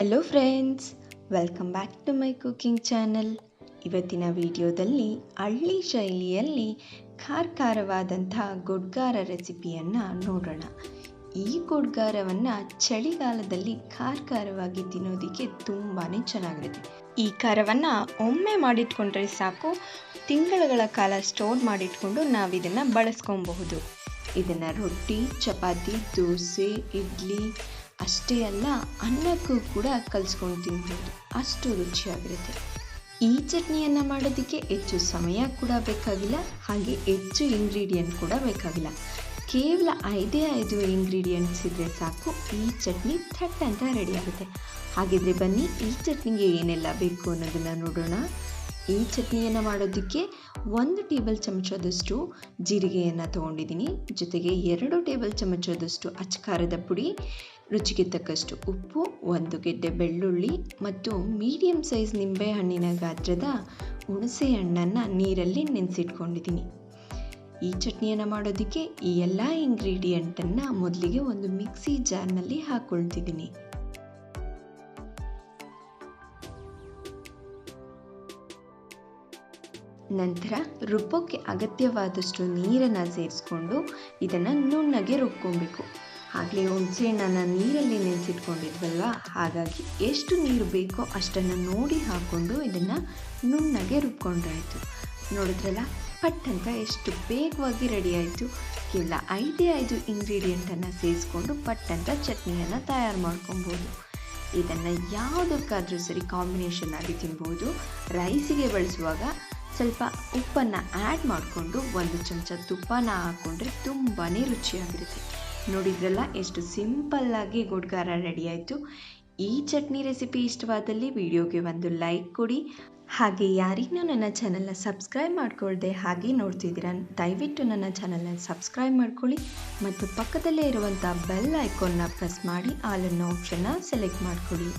Hello friends welcome back to my cooking channel ಇವತ್ತಿನ ವಿಡಿಯೋದಲ್ಲಿ ಹಳ್ಳಿ ಶೈಲಿಯಲ್ಲಿ ಖಾರ ಖಾರವಾದಂಥ ಗುಡ್ಗಾರ ರೆಸಿಪಿಯನ್ನು ನೋಡೋಣ. ಈ ಗುಡ್ಗಾರವನ್ನು ಚಳಿಗಾಲದಲ್ಲಿ ಖಾರ ಖಾರವಾಗಿ ತಿನ್ನೋದಕ್ಕೆ ತುಂಬಾ ಚೆನ್ನಾಗಿರುತ್ತೆ. ಈ ಖಾರವನ್ನು ಒಮ್ಮೆ ಮಾಡಿಟ್ಕೊಂಡ್ರೆ ಸಾಕು, ತಿಂಗಳುಗಳ ಕಾಲ ಸ್ಟೋರ್ ಮಾಡಿಟ್ಕೊಂಡು ನಾವು ಇದನ್ನು ಬಳಸ್ಕೊಬಹುದು. ಇದನ್ನು ರೊಟ್ಟಿ, ಚಪಾತಿ, ದೋಸೆ, ಇಡ್ಲಿ ಅಷ್ಟೇ ಅಲ್ಲ, ಅನ್ನಕ್ಕೂ ಕೂಡ ಕಲಿಸ್ಕೊಂಡು ತಿನ್ಬೋದು. ಅಷ್ಟು ರುಚಿಯಾಗಿರುತ್ತೆ. ಈ ಚಟ್ನಿಯನ್ನು ಮಾಡೋದಕ್ಕೆ ಹೆಚ್ಚು ಸಮಯ ಕೂಡ ಬೇಕಾಗಿಲ್ಲ, ಹಾಗೆ ಹೆಚ್ಚು ಇಂಗ್ರೀಡಿಯೆಂಟ್ ಕೂಡ ಬೇಕಾಗಿಲ್ಲ. ಕೇವಲ ಐದೇ ಐದು ಇಂಗ್ರೀಡಿಯೆಂಟ್ಸ್ ಇದ್ದರೆ ಸಾಕು, ಈ ಚಟ್ನಿ ಥಟ್ ಅಂತ ರೆಡಿ ಆಗುತ್ತೆ. ಹಾಗಿದ್ರೆ ಬನ್ನಿ, ಈ ಚಟ್ನಿಗೆ ಏನೆಲ್ಲ ಬೇಕು ಅನ್ನೋದನ್ನು ನೋಡೋಣ. ಈ ಚಟ್ನಿಯನ್ನು ಮಾಡೋದಕ್ಕೆ ಒಂದು ಟೇಬಲ್ ಚಮಚದಷ್ಟು ಜೀರಿಗೆಯನ್ನು ತೊಗೊಂಡಿದ್ದೀನಿ. ಜೊತೆಗೆ ಎರಡು ಟೇಬಲ್ ಚಮಚದಷ್ಟು ಅಚ್ಚಕಾರದ ಪುಡಿ, ರುಚಿಗೆ ತಕ್ಕಷ್ಟು ಉಪ್ಪು, ಒಂದು ಗೆಡ್ಡೆ ಬೆಳ್ಳುಳ್ಳಿ ಮತ್ತು ಮೀಡಿಯಂ ಸೈಜ್ ನಿಂಬೆ ಹಣ್ಣಿನ ಗಾತ್ರದ ಹುಣಸೆ ಹಣ್ಣನ್ನು ನೀರಲ್ಲಿ ನೆನೆಸಿಟ್ಕೊಂಡಿದ್ದೀನಿ. ಈ ಚಟ್ನಿಯನ್ನು ಮಾಡೋದಕ್ಕೆ ಈ ಎಲ್ಲ ಇಂಗ್ರೀಡಿಯೆಂಟನ್ನು ಮೊದಲಿಗೆ ಒಂದು ಮಿಕ್ಸಿ ಜಾರ್ನಲ್ಲಿ ಹಾಕ್ಕೊಳ್ತಿದ್ದೀನಿ ನಂತರ ರುಬ್ಬೋಕ್ಕೆ ಅಗತ್ಯವಾದಷ್ಟು ನೀರನ್ನು ಸೇರಿಸ್ಕೊಂಡು ಇದನ್ನು ನುಣ್ಣಗೆ ರುಬ್ಕೊಬೇಕು. ಆಗಲೇ ಹುಣಸೆಹಣ್ಣನ್ನು ನೀರಲ್ಲಿ ನೆನೆಸಿಟ್ಕೊಂಡಿದ್ವಲ್ವ, ಹಾಗಾಗಿ ಎಷ್ಟು ನೀರು ಬೇಕೋ ಅಷ್ಟನ್ನು ನೋಡಿ ಹಾಕ್ಕೊಂಡು ಇದನ್ನು ನುಣ್ಣಗೆ ರುಬ್ಕೊಂಡಾಯಿತು ನೋಡಿದ್ರಲ್ಲ ಪಟ್ ಅಂತ ಎಷ್ಟು ಬೇಗವಾಗಿ ರೆಡಿ ಆಯಿತು ಕೇವಲ ಐದೇ ಐದು ಇಂಗ್ರೀಡಿಯೆಂಟನ್ನು ಸೇರಿಸ್ಕೊಂಡು ಪಟ್ಟಂತ ಚಟ್ನಿಯನ್ನು ತಯಾರು ಮಾಡ್ಕೊಬೋದು. ಇದನ್ನು ಯಾವುದಕ್ಕಾದರೂ ಸರಿ ಕಾಂಬಿನೇಷನ್ ಆಗಿ ತಿನ್ಬೋದು. ರೈಸಿಗೆ ಬಳಸುವಾಗ ಸ್ವಲ್ಪ ಉಪ್ಪನ್ನು ಆ್ಯಡ್ ಮಾಡಿಕೊಂಡು ಒಂದು ಚಮಚ ತುಪ್ಪನ ಹಾಕ್ಕೊಂಡ್ರೆ ತುಂಬಾ ರುಚಿಯಾಗಿರುತ್ತೆ. ನೋಡಿದ್ರಲ್ಲ, ಎಷ್ಟು ಸಿಂಪಲ್ಲಾಗಿ ಗುಡ್ಗಾರ ರೆಡಿ ಆಯಿತು. ಈ ಚಟ್ನಿ ರೆಸಿಪಿ ಇಷ್ಟವಾದಲ್ಲಿ ವಿಡಿಯೋಗೆ ಒಂದು ಲೈಕ್ ಕೊಡಿ. ಹಾಗೆ ಯಾರಿಗೂ ನನ್ನ ಚಾನಲ್ನ ಸಬ್ಸ್ಕ್ರೈಬ್ ಮಾಡಿಕೊಳ್ಳದೆ ಹಾಗೆ ನೋಡ್ತಿದ್ದೀರಾ, ದಯವಿಟ್ಟು ನನ್ನ ಚಾನಲ್ನ ಸಬ್ಸ್ಕ್ರೈಬ್ ಮಾಡ್ಕೊಳ್ಳಿ. ಮತ್ತು ಪಕ್ಕದಲ್ಲೇ ಇರುವಂಥ ಬೆಲ್ ಐಕಾನ್ನ ಪ್ರೆಸ್ ಮಾಡಿ ಆಲ್ ಆಪ್ಷನ್ನ ಸೆಲೆಕ್ಟ್ ಮಾಡ್ಕೊಳ್ಳಿ.